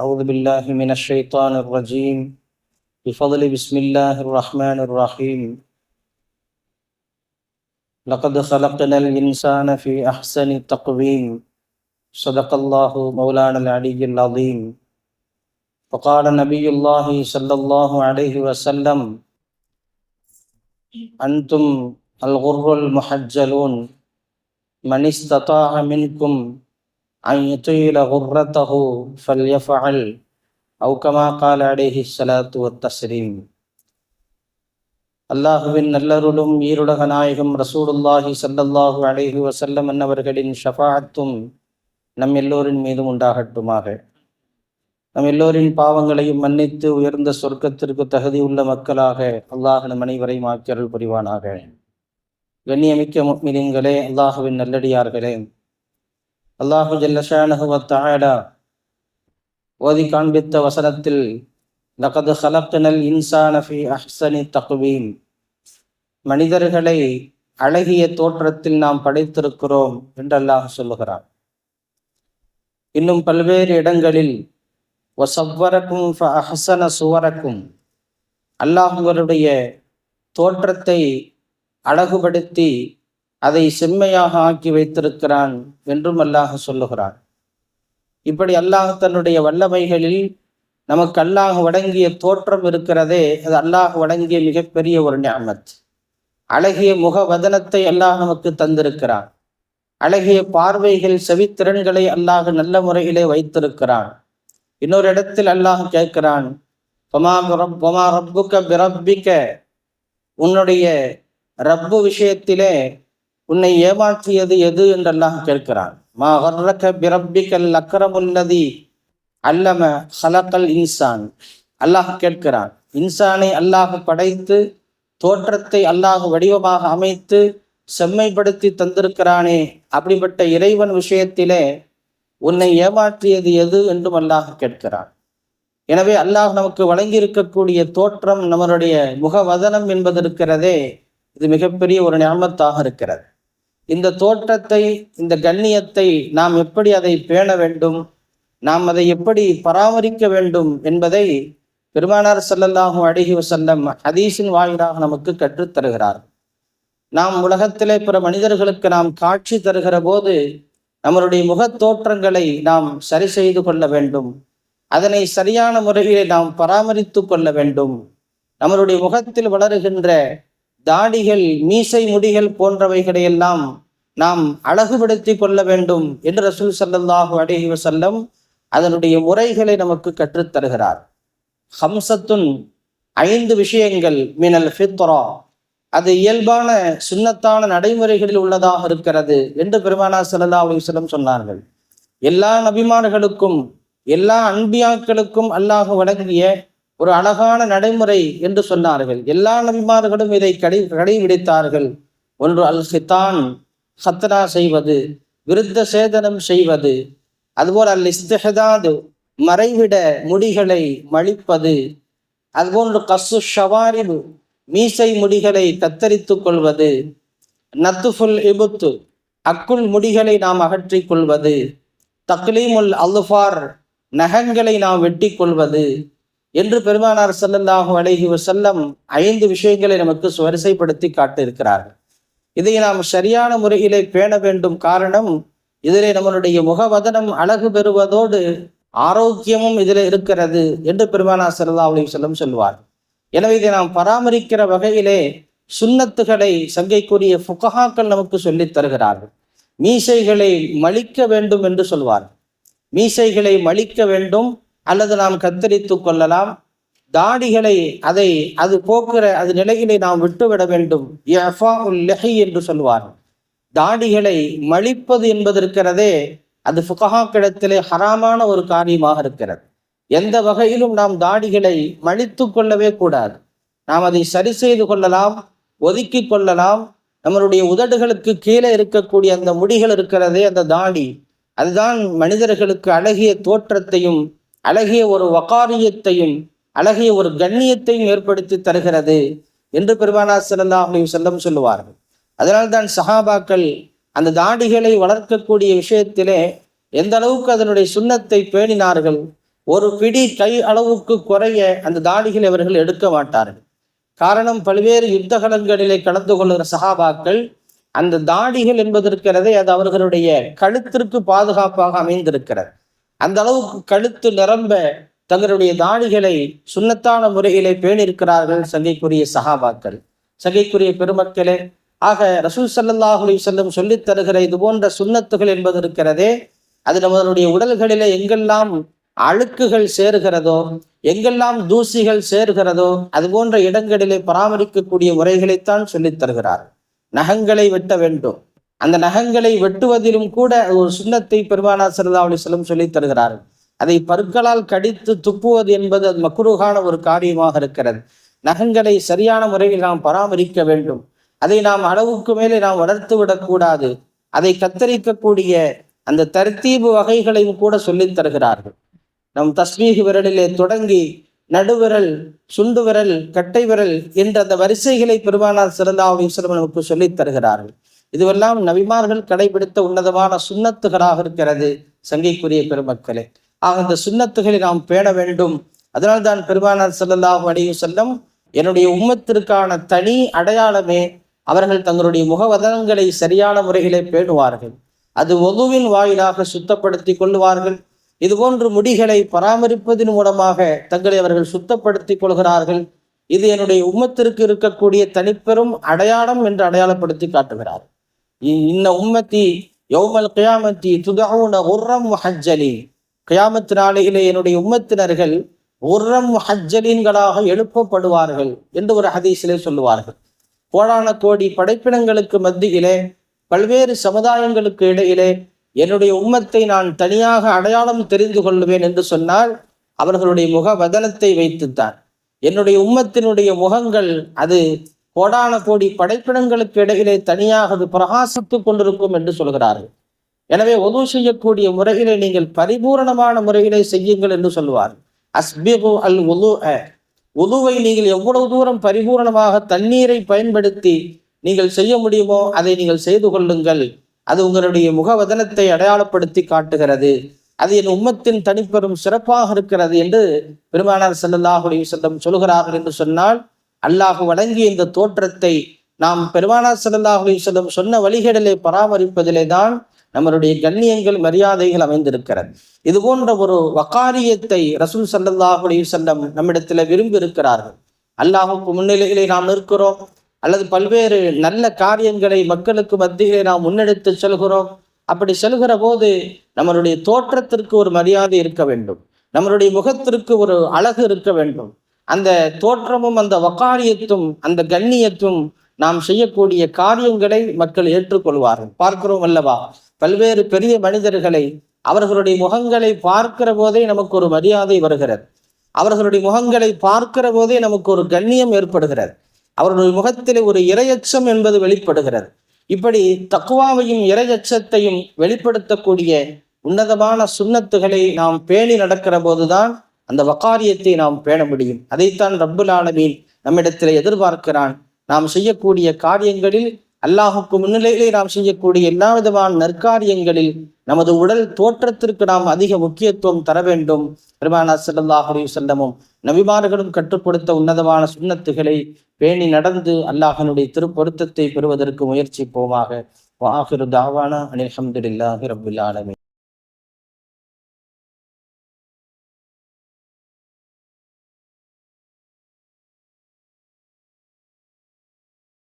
أعوذ بالله من الشيطان الرجيم. بفضل بسم الله الرحمن الرحيم. لقد خلقنا الإنسان في أحسن تقويم صدق الله مولانا العلي العظيم. وقال نبي الله صلى الله عليه وسلم أنتم الغر المحجلون. من استطاع منكم أن يطيل غرته فليفعل أو كما قال عليه الصلاة والتسليم அல்லாஹுவின் நல்லருளும் ஈருலக நாயகம் ரசூலுல்லாஹி சல்லல்லாஹு அலைஹி வசல்லம் என்னவர்களின் ஷஃபாஅத்தும் நம் எல்லோரின் மீதும் உண்டாகட்டுமாக நம் எல்லோரின் பாவங்களையும் மன்னித்து உயர்ந்த சொர்க்கத்திற்கு தகுதியுள்ள மக்களாக அல்லாஹ் நம் அனைவரையும் ஆக்கியருள் புரிவானாக கண்ணியமிக்க முக்மினின்களே அல்லாஹுவின் நல்லடியார்களே அல்லாஹு ஜல்லஷானஹுவத்தாயடா ஓதி காண்பித்த வசனத்தில் லகது ஹலப்தனல் இன்சானஃபி அஹ்சனி தகுவீம் மனிதர்களை அழகிய தோற்றத்தில் நாம் படைத்திருக்கிறோம் என்று அல்லாஹ் சொல்லுகிறார் இன்னும் பல்வேறு இடங்களில் ஒசவ்வரக்கும் அஹசன சுவரக்கும் அல்லாஹ் உங்களுடைய தோற்றத்தை அழகுபடுத்தி அதை செம்மையாக ஆக்கி வைத்திருக்கிறான் என்றும் அல்லாஹ் சொல்லுகிறான். இப்படி அல்லாஹ் தன்னுடைய வல்லமைகளில் நமக்கு அல்லாஹ் வழங்கிய தோற்றம் இருக்கிறதே அது அல்லாஹ் வழங்கிய மிகப்பெரிய ஒரு ஞாமத் அழகிய முக வதனத்தை அல்லாஹ் நமக்கு தந்திருக்கிறான். அழகிய பார்வைகள் செவித்திறன்களை அல்லாஹ் நல்ல முறையிலே வைத்திருக்கிறான். இன்னொரு இடத்தில் அல்லாஹ் கேட்கிறான் உன்னுடைய ரப்பு விஷயத்திலே உன்னை ஏமாற்றியது எது என்றெல்லாம் கேட்கிறான். மா ஹர்ரக அக்கரமுல்லதி அல்லம ஹலக்கல் இன்சான். அல்லாஹ் கேட்கிறான். இன்சானை அல்லாஹ் படைத்து தோற்றத்தை அல்லாஹ் வடிவமாக அமைத்து செம்மைப்படுத்தி தந்திருக்கிறானே அப்படிப்பட்ட இறைவன் விஷயத்திலே உன்னை ஏமாற்றியது எது என்றும் அல்லாஹ் கேட்கிறான். எனவே அல்லாஹ் நமக்கு வழங்கி இருக்கக்கூடிய தோற்றம் நம்மளுடைய முகவதனம் என்பது இருக்கிறதே இது மிகப்பெரிய ஒரு ஞாபகத்தாக இருக்கிறது. இந்த தோற்றத்தை இந்த கண்ணியத்தை நாம் எப்படி அதை பேண வேண்டும்? நாம் அதை எப்படி பராமரிக்க வேண்டும் என்பதை பெருமானார் செல்லல்லாகும் அழகி வசல்லம் ஹதீஸின் வாயிலாக நமக்கு கற்றுத் தருகிறார். நாம் உலகத்திலே பிற மனிதர்களுக்கு நாம் காட்சி தருகிற போது நம்மளுடைய முகத் தோற்றங்களை நாம் சரி செய்து கொள்ள வேண்டும். அதனை சரியான முறையிலே நாம் பராமரித்து கொள்ள வேண்டும். நம்மளுடைய முகத்தில் வளருகின்ற தாடிகள் மீசை முடிகள் போன்றவைகளை எல்லாம் நாம் அழகுபடுத்தி கொள்ள வேண்டும் என்று ரசூல் சல்லாஹூ அடஹி வசல்லம் அதனுடைய முறைகளை நமக்கு கற்றுத்தருகிறார் ஹம்சத்துன் ஐந்து விஷயங்கள் மினல் ஃபித்ரா. அது இயல்பான சுண்ணத்தான நடைமுறைகளில் உள்ளதாக இருக்கிறது என்று பெருமானா சல்லா அலிஸ்லம் சொன்னார்கள். எல்லா நபிமார்களுக்கும் எல்லா அன்பியாக்களுக்கும் அல்லாஹ் வழங்கிய ஒரு அழகான நடைமுறை என்று சொன்னார்கள். எல்லா நபிமார்களும் இதை கடை கடைபிடித்தார்கள். ஒன்று அல் ஹிதான் ஹத்னா செய்வது விருத்த சேதனம் செய்வது அதுபோல் அல் இஸ்தஹதாது மறைவிட முடிகளை மழிப்பது அதுபோன்று கசு ஷவாரிபு மீசை முடிகளை கத்தரித்து கொள்வது நத்துஃபுல் இபுத்து அக்குள் முடிகளை நாம் அகற்றிக் கொள்வது தக்லீமுல் அல்ஃபார் நகங்களை நாம் வெட்டி கொள்வது என்று பெருமானார் சல்லல்லாஹு அழகி செல்லம் ஐந்து விஷயங்களை நமக்கு வரிசைப்படுத்தி காட்டியிருக்கிறார்கள். இதை நாம் சரியான முறையிலே பேண வேண்டும். காரணம் இதிலே நம்மளுடைய முகவதனம் அழகு பெறுவதோடு ஆரோக்கியமும் இதில் இருக்கிறது என்று பெருமானார் சல்லா அலி செல்லம் சொல்வார். எனவே இதை நாம் பராமரிக்கிற வகையிலே சுண்ணத்துகளை சங்கைக்குரிய ஃபுகஹாக்கள் நமக்கு சொல்லித் தருகிறார்கள். மீசைகளை மலிக்க வேண்டும் என்று சொல்வார் மீசைகளை மலிக்க வேண்டும் அல்லது நாம் கத்தரித்து கொள்ளலாம். தாடிகளை அதை அது போக்குற அது நிலையிலே நாம் விட்டுவிட வேண்டும். என்று சொல்வார். தாடிகளை மழிப்பது என்பது இருக்கிறதே அது கிடத்திலே ஹராமான ஒரு காரியமாக இருக்கிறது. எந்த வகையிலும் நாம் தாடிகளை மழித்து கொள்ளவே கூடாது. நாம் அதை சரி செய்து கொள்ளலாம் ஒதுக்கி கொள்ளலாம். நம்மளுடைய உதடுகளுக்கு கீழே இருக்கக்கூடிய அந்த முடிகள் இருக்கிறதே அந்த தாடி அதுதான் மனிதர்களுக்கு அழகிய தோற்றத்தையும் அழகிய ஒரு வகாரியத்தையும் அழகிய ஒரு கண்ணியத்தையும் ஏற்படுத்தி தருகிறது என்று பெருமானா செல்லா செல்லம் சொல்லுவார்கள். அதனால்தான் சஹாபாக்கள் அந்த தாடிகளை வளர்க்கக்கூடிய விஷயத்திலே எந்த அளவுக்கு அதனுடைய சுண்ணத்தை பேணினார்கள் ஒரு பிடி கை அளவுக்கு குறைய அந்த தாடிகளை அவர்கள் எடுக்க மாட்டார்கள். காரணம் பல்வேறு யுத்தகலங்களிலே கலந்து கொள்கிற சகாபாக்கள் அந்த தாடிகள் என்பதற்கிறதே அது அவர்களுடைய கழுத்திற்கு பாதுகாப்பாக அமைந்திருக்கிறது. அந்த அளவுக்கு கழுத்து நிரம்ப தங்களுடைய தாடிகளை சுண்ணத்தான முறையிலே பேணியிருக்கிறார்கள் சங்கைக்குரிய சகாபாக்கள். சங்கைக்குரிய பெருமக்களே ஆக ரசூல் சல்லாஹ் செல்லும் சொல்லித் தருகிற இது போன்ற சுண்ணத்துகள் என்பது இருக்கிறதே அது நம்மளுடைய உடல்களிலே எங்கெல்லாம் அழுக்குகள் சேருகிறதோ எங்கெல்லாம் தூசிகள் சேர்கிறதோ அது போன்ற இடங்களிலே பராமரிக்கக்கூடிய முறைகளைத்தான் சொல்லித் தருகிறார். நகங்களை வெட்ட வேண்டும். அந்த நகங்களை வெட்டுவதிலும் கூட ஒரு சுண்ணத்தை பெருமானா சரதா அலி சொல்லம் சொல்லித் தருகிறார்கள் அதை பற்களால் கடித்து துப்புவது என்பது அது மக்குருகான ஒரு காரியமாக இருக்கிறது. நகங்களை சரியான முறையில் நாம் பராமரிக்க வேண்டும். அதை நாம் அளவுக்கு மேலே நாம் வளர்த்து விடக்கூடாது அதை கத்தரிக்கக்கூடிய அந்த தர்த்தீபு வகைகளையும் கூட சொல்லித் தருகிறார்கள். நம் தஸ்மீக விரலிலே தொடங்கி நடுவிரல் சுண்டு விரல் கட்டை விரல் என்ற அந்த வரிசைகளை பெருமானார் சிறந்தா நமக்கு சொல்லித் தருகிறார்கள். இதுவெல்லாம் நபிமார்கள் கடைபிடித்த உன்னதமான சுண்ணத்துகளாக இருக்கிறது சங்கைக்குரிய பெருமக்களே. ஆக இந்த சுண்ணத்துகளை நாம் பேண வேண்டும். அதனால்தான் பெருமானார் செல்லல்லாஹு அடையும் செல்லம் என்னுடைய உம்மத்திற்கான தனி அடையாளமே அவர்கள் தங்களுடைய முகவதனங்களை சரியான முறையிலே பேணுவார்கள். அது ஒதுவின் வாயிலாக சுத்தப்படுத்தி கொள்ளுவார்கள். இதுபோன்று முடிகளை பராமரிப்பதன் மூலமாக தங்களை அவர்கள் சுத்தப்படுத்தி கொள்கிறார்கள். இது என்னுடைய உம்மத்திற்கு இருக்கக்கூடிய தனிப்பெரும் அடையாளம் என்று அடையாளப்படுத்தி காட்டுகிறார். இன்ன உம்மத்தி யௌமல் கியாமத்தி துதவுன உர்ரம் ஹஜ்ஜலி கியாமத்து நாளையிலே என்னுடைய உம்மத்தினர்கள் உர்ரம் ஹஜ்ஜலின்களாக எழுப்பப்படுவார்கள் என்று ஒரு ஹதீஸிலே சொல்லுவார்கள். கோடான கோடி படைப்பினங்களுக்கு மத்தியிலே பல்வேறு சமுதாயங்களுக்கு இடையிலே என்னுடைய உம்மத்தை நான் தனியாக அடையாளம் தெரிந்து கொள்வேன் என்று சொன்னால் அவர்களுடைய முக வதனத்தை வைத்துத்தான். என்னுடைய உம்மத்தினுடைய முகங்கள் அது கோடான கோடி படைப்பிடங்களுக்கு இடையிலே தனியாக அது பிரகாசித்து கொண்டிருக்கும் என்று சொல்கிறார்கள். எனவே உதவு செய்யக்கூடிய முறையிலே நீங்கள் பரிபூரணமான முறையிலே செய்யுங்கள் என்று சொல்லுவார். அஸ்பிகு அல் உது உதுவை நீங்கள் எவ்வளவு தூரம் பரிபூரணமாக தண்ணீரை பயன்படுத்தி நீங்கள் செய்ய முடியுமோ அதை நீங்கள் செய்து கொள்ளுங்கள். அது உங்களுடைய முகவதனத்தை அடையாளப்படுத்தி காட்டுகிறது. அது என் உம்மத்தின் தனிப்பெரும் சிறப்பாக இருக்கிறது என்று பெருமானார் செல்லல்லாஹுடைய செல்லம் சொல்கிறார்கள் என்று சொன்னால் அல்லாஹு வழங்கிய இந்த தோற்றத்தை நாம் பெருமானார் செல்லல்லாஹ் செல்லம் சொன்ன வழிகேடலை பராமரிப்பதிலே தான் நம்மளுடைய கண்ணியங்கள் மரியாதைகள் அமைந்திருக்கிறது. இது போன்ற ஒரு வக்காரியத்தை ரசூல் சல்லாஹ் செல்லம் நம்மிடத்தில் விரும்பி இருக்கிறார்கள் அல்லாஹுக்கு முன்னிலையிலே நாம் நிற்கிறோம். அல்லது பல்வேறு நல்ல காரியங்களை மக்களுக்கு மத்தியிலே நாம் முன்னெடுத்து செல்கிறோம். அப்படி செல்கிற போது நம்மளுடைய தோற்றத்திற்கு ஒரு மரியாதை இருக்க வேண்டும். நம்மளுடைய முகத்திற்கு ஒரு அழகு இருக்க வேண்டும். அந்த தோற்றமும் அந்த வக்காரியத்தும் அந்த கண்ணியத்தும் நாம் செய்யக்கூடிய காரியங்களை மக்கள் ஏற்றுக்கொள்வார்கள். பார்க்கிறோம் அல்லவா? பல்வேறு பெரிய மனிதர்களை அவர்களுடைய முகங்களை பார்க்கிற போதே நமக்கு ஒரு மரியாதை வருகிறது. அவர்களுடைய முகங்களை பார்க்கிற போதே நமக்கு ஒரு கண்ணியம் ஏற்படுகிறது. அவருடைய முகத்திலே ஒரு இரையச்சம் என்பது வெளிப்படுகிறது. இப்படி தக்குவாவையும் இரையச்சத்தையும் வெளிப்படுத்தக்கூடிய உன்னதமான சுண்ணத்துகளை நாம் பேணி நடக்கிற போதுதான் அந்த வக்காரியத்தை நாம் பேண முடியும். அதைத்தான் ரப்புல் ஆலமீன் நம்மிடத்தில் எதிர்பார்க்கிறான். நாம் செய்யக்கூடிய காரியங்களில் அல்லாஹுக்கு முன்னிலையிலே நாம் செய்யக்கூடிய எல்லா விதமான நற்காரியங்களில் நமது உடல் தோற்றத்திற்கு நாம் அதிக முக்கியத்துவம் தர வேண்டும். பெருமானா சல்லாஹ் செல்லமும் நபிமார்களும் கற்றுக் கொடுத்த உன்னதமான சுண்ணத்துகளை பேணி நடந்து அல்லாஹனுடைய திருப்பொருத்தத்தை பெறுவதற்கு முயற்சிப்போமாக. வாஹிரு தாவானா அனில் அஹமதுல்லாஹி ரபுல்லாலமே